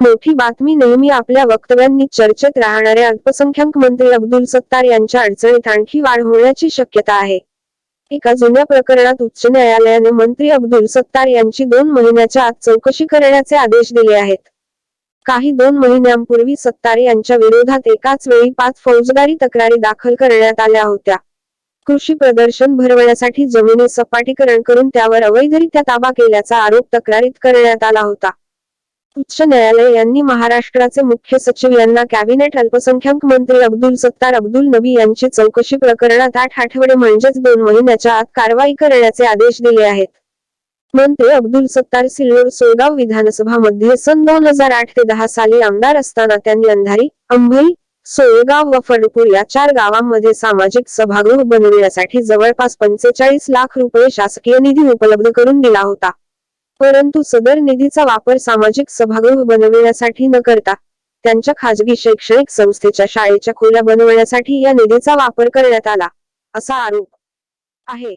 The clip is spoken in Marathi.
मोठी बातमी नेहमी आपल्या वक्तव्यांनी चर्चेत राहणारे अल्पसंख्याक मंत्री अब्दुल सत्तार यांच्या अडचणीत आणखी वाढ होण्याची शक्यता आहे. एका जुन्या प्रकरणात उच्च न्यायालयाने मंत्री अब्दुल सत्तार यांची दोन महिन्याच्या आत चौकशी करण्याचे आदेश दिले आहेत. काही दोन महिन्यांपूर्वी सत्तार यांच्या विरोधात एकाच वेळी पाच फौजदारी तक्रारी दाखल करण्यात आल्या होत्या. कृषी प्रदर्शन भरवण्यासाठी जमिनी सपाटीकरण करून त्यावर अवैधरित्या ताबा केल्याचा आरोप तक्रारीत करण्यात आला होता. उच्च न्यायालय यांनी महाराष्ट्राचे मुख्य सचिव यांना कॅबिनेट अल्पसंख्याक मंत्री अब्दुल सत्तार अब्दुल नबी यांची चौकशी प्रकरणात आठ आठवडे म्हणजेच दोन महिन्याच्या आत कारवाई करण्याचे आदेश दिले आहेत. मंत्री अब्दुल सत्तार सिल्लोड सोयगाव विधानसभा मध्ये सन दोन हजार आठ ते दहा साली आमदार असताना त्यांनी अंधारी अंभई सोयगाव व फडपूर या चार गावांमध्ये सामाजिक सभागृह बनविण्यासाठी जवळपास पंचेचाळीस लाख रुपये शासकीय निधी उपलब्ध करून दिला होता. परंतु सदर निधीचा वापर सामाजिक सभागृह बनविण्यासाठी न करता त्यांच्या खाजगी शैक्षणिक संस्थेच्या शाळेच्या खोल्या बनवण्यासाठी या निधीचा वापर करण्यात आला असा आरोप आहे.